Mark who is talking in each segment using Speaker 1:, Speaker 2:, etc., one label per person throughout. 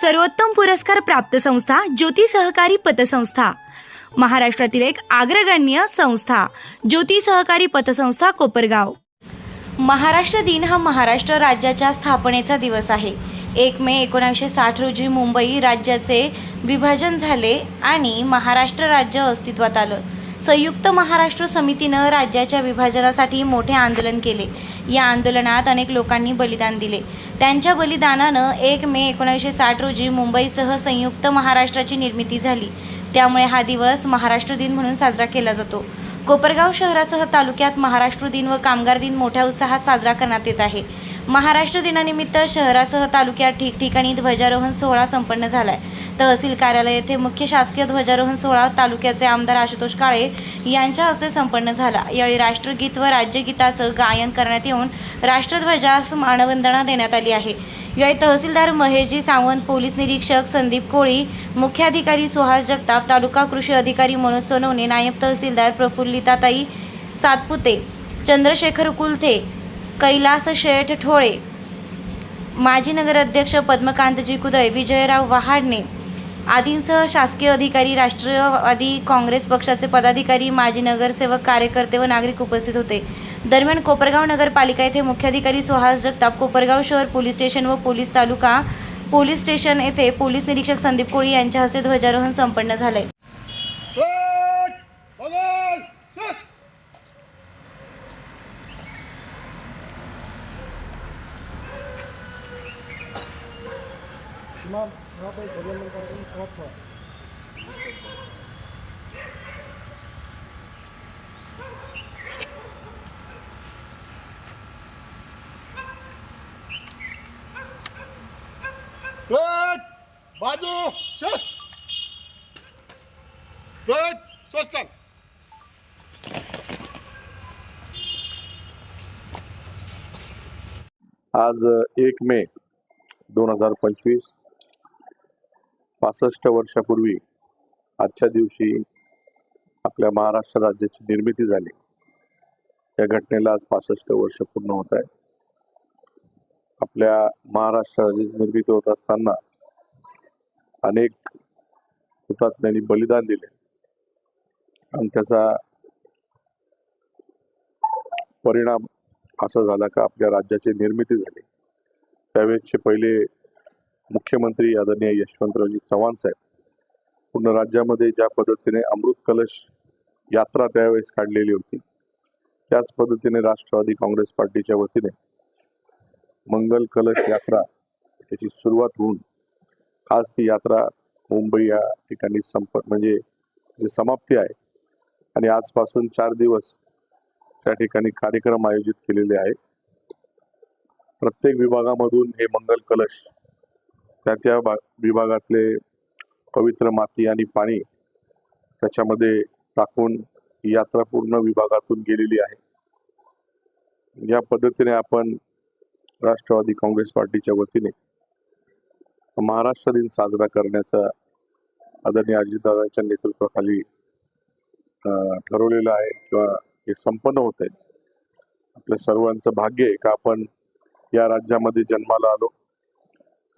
Speaker 1: सर्वोत्तम पुरस्कार प्राप्त संस्था ज्योती सहकारी पतसंस्था. महाराष्ट्रातील एक अग्रगण्य संस्था ज्योती सहकारी पतसंस्था कोपरगाव. महाराष्ट्र दिन हा महाराष्ट्र राज्याच्या स्थापनेचा दिवस आहे. एक मे एकोणीसशे साठ रोजी मुंबई राज्याचे विभाजन झाले आणि महाराष्ट्र राज्य अस्तित्वात आलं. संयुक्त महाराष्ट्र समितीनं राज्याच्या विभाजनासाठी मोठे आंदोलन केले. या आंदोलनात अनेक लोकांनी बलिदान दिले. त्यांच्या बलिदानानं एक मे एकोणीसशे साठ रोजी मुंबईसह संयुक्त महाराष्ट्राची निर्मिती झाली. त्यामुळे हा दिवस महाराष्ट्र दिन म्हणून साजरा केला जातो. कोपरगाव शहरासह तालुक्यात महाराष्ट्र दिन व कामगार दिन मोठ्या उत्साहात साजरा करण्यात येत आहे. महाराष्ट्र दिनानिमित्त शहरासह तालुक्यात ठिकठिकाणी ध्वजारोहण सोहळा संपन्न झालाय. तहसील कार्यालय येथे मुख्य शासकीय ध्वजारोहण सोहळा तालुक्याचे आमदार आशुतोष काळे यांच्या हस्ते संपन्न झाला. यावेळी राष्ट्रगीत व राज्यगीताचं गायन करण्यात येऊन राष्ट्रध्वजास मानवंदना देण्यात आली आहे. यावेळी तहसीलदार महेशजी सावंत पोलीस निरीक्षक संदीप कोळी मुख्याधिकारी सुहास जगताप तालुका कृषी अधिकारी मनोज सोनवणे नायब तहसीलदार प्रफुल्लिताताई सातपुते चंद्रशेखर कुलथे कैलास शेठ ठोळे माजी नगराध्यक्ष पद्मकांतजी कुदळे विजयराव वहाडणे आदींसह शासकीय अधिकारी राष्ट्रवादी काँग्रेस पक्षाचे पदाधिकारी माजी नगरसेवक कार्यकर्ते व नागरिक उपस्थित होते. दरम्यान कोपरगाव नगरपालिका येथे मुख्याधिकारी सुहास जगताप कोपरगाव शहर पोलीस स्टेशन व पोलीस तालुका पोलीस स्टेशन येथे पोलीस निरीक्षक संदीप कोळी यांच्या हस्ते ध्वजारोहण संपन्न झाले.
Speaker 2: Şuna rahat et, ellerine kararını kapatma.
Speaker 3: Good! बाजू शस गुड स्वस्त
Speaker 4: आज एक मे दोन हजार पंचवीस पासष्ट वर्षापूर्वी आजच्या दिवशी आपल्या महाराष्ट्र राज्याची निर्मिती झाली. या घटनेला आज पासष्ट वर्ष पूर्ण होत आहे. आपल्या महाराष्ट्र राज्याची निर्मिती होत असताना अनेक हुतात्म्यांनी बलिदान दिले. आणि त्याचा परिणाम असा झाला का आपल्या राज्याची निर्मिती झाली. त्यावेळेसचे पहिले मुख्यमंत्री आदरणीय यशवंतरावजी चव्हाण साहेब पूर्ण राज्यामध्ये ज्या पद्धतीने अमृत कलश यात्रा त्यावेळेस काढलेली होती त्याच पद्धतीने राष्ट्रवादी काँग्रेस पार्टीच्या वतीने मंगल कलश यात्रा याची सुरुवात होऊन आज ती यात्रा मुंबई या ठिकाणी संप म्हणजे जी समाप्ती आहे आणि आजपासून चार दिवस त्या ठिकाणी कार्यक्रम आयोजित केलेले आहे. प्रत्येक विभागामधून हे मंगल कलश त्या त्या भा- विभागातले पवित्र माती आणि पाणी त्याच्यामध्ये टाकून यात्रा पूर्ण विभागातून गेलेली आहे. या पद्धतीने आपण राष्ट्रवादी काँग्रेस पार्टीच्या वतीने महाराष्ट्र दिन साजरा करण्याचा आदरणीय अजितदादांच्या नेतृत्वाखाली ठरवलेलं आहे किंवा हे संपन्न होत आहे आपल्या सर्वांचं भाग्य आहे का आपण या राज्यामध्ये जन्माला आलो?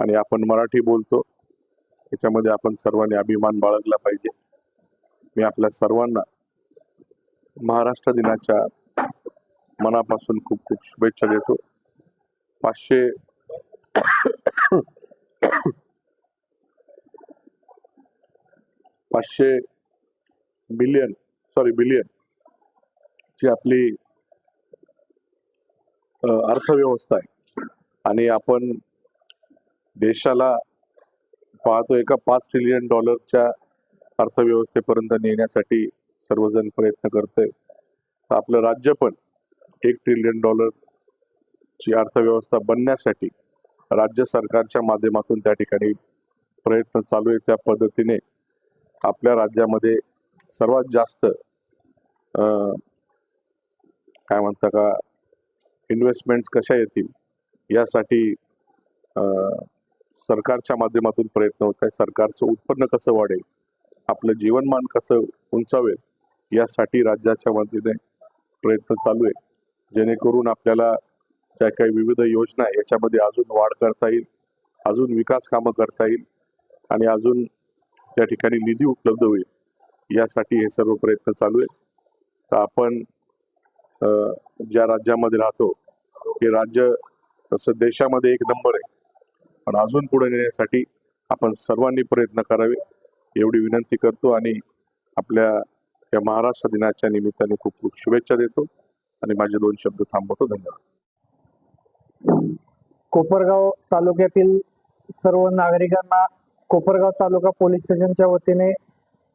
Speaker 4: आणि आपण मराठी बोलतो याच्यामध्ये आपण सर्वांनी अभिमान बाळगला पाहिजे. मी आपल्या सर्वांना महाराष्ट्र दिनाच्या मनापासून खूप खूप शुभेच्छा देतो. पाचशे पाचशे बिलियन सॉरी बिलियन जी आपली अर्थव्यवस्था आहे. आणि आपण देशाला पाहतो का पाच ट्रिलियन डॉलरच्या अर्थव्यवस्थेपर्यंत नेण्यासाठी सर्वजण प्रयत्न करते तर आपलं राज्य पण एक ट्रिलियन डॉलरची अर्थव्यवस्था बनण्यासाठी राज्य सरकारच्या माध्यमातून त्या ठिकाणी प्रयत्न चालू आहे. त्या पद्धतीने आपल्या राज्यामध्ये सर्वात जास्त काय म्हणता का इन्व्हेस्टमेंट्स कशा येतील यासाठी सरकारच्या माध्यमातून प्रयत्न होत आहे सरकारचं उत्पन्न कसं वाढेल? आपलं जीवनमान कसं उंचावेल? यासाठी राज्याच्या वतीने प्रयत्न चालू आहे जेणेकरून आपल्याला ज्या काही विविध योजना आहे याच्यामध्ये अजून वाढ करता येईल अजून विकास कामं करता येईल आणि अजून त्या ठिकाणी निधी उपलब्ध होईल. यासाठी हे सर्व प्रयत्न चालू आहेत. तर आपण ज्या राज्यामध्ये राहतो हे राज्य तसं देशामध्ये एक नंबर आहे. पण अजून पुढे नेण्यासाठी आपण सर्वांनी प्रयत्न करावे एवढी विनंती करतो आणि आपल्या या महाराष्ट्र दिनाच्या निमित्ताने खूप खूप शुभेच्छा देतो आणि माझे दोन शब्द थांबवतो. धन्यवाद.
Speaker 2: कोपरगाव तालुक्यातील सर्व नागरिकांना कोपरगाव तालुका पोलीस स्टेशनच्या वतीने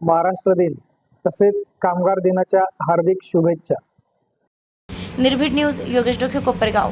Speaker 2: महाराष्ट्र दिन तसेच कामगार दिनाच्या हार्दिक शुभेच्छा.
Speaker 1: निर्भीड न्यूज योगेश डोके कोपरगाव.